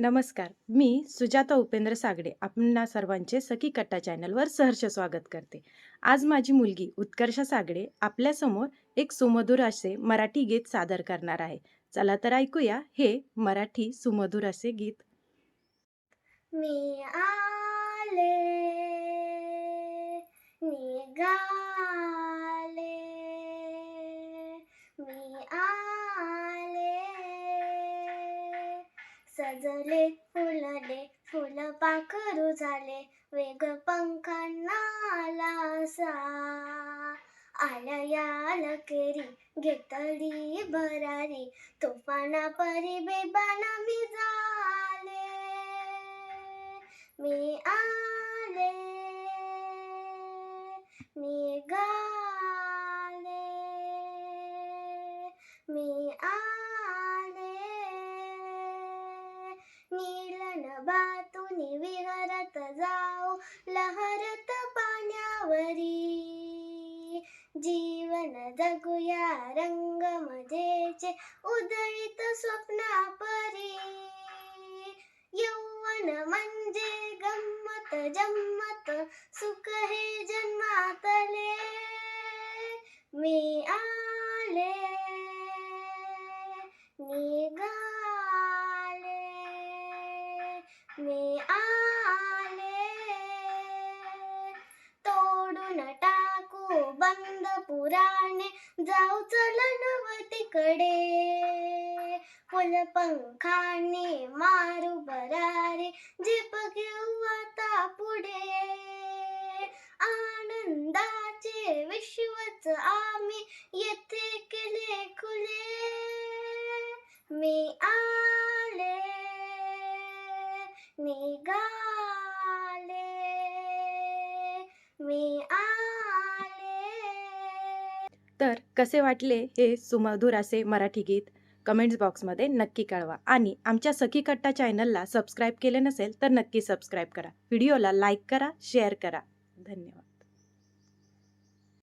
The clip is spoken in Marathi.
नमस्कार मी सुजाता उपेंद्र सागडे आपणा सर्वांचे सखी कट्टा चॅनलवर सहर्ष स्वागत करते. आज माझी मुलगी उत्कर्ष सागडे आपल्यासमोर एक सुमधुर असे मराठी गीत सादर करणार आहे. चला तर ऐकूया हे मराठी सुमधुर असे गीत. मी आ... सजले फुलले फुल पाखरू झाले. वेग पंखांना आलासा आल्या याल केरी घेतली भरारी. तुफाना परी बेबाना मी झाले. मी आले. निघाले बातुनी विहरत जाऊ लहरत पाण्यावरी. जीवन जगूया रंग मजेचे स्वप्ना परे यौवन म्हणजे गंमत जम्मत सुख हे जन्मातले. मी आले निघाले मी आले. तोडून टाकू बंद पुराणे. जाऊ चल नवतीकडे फुल पंखाने मारू बरारे. झेप घेऊ आता पुढे. आनंदाचे विश्वच आम्ही येथे केले खुले. निघाले मी आले. तर कसे वाटले हे सुमधुर असे मराठी गीत? कमेंट्स बॉक्समध्ये नक्की कळवा. आणि आमच्या सखी कट्टा चॅनलला सबस्क्राईब केले नसेल तर नक्की सबस्क्राईब करा. व्हिडिओला लाईक करा शेअर करा. धन्यवाद.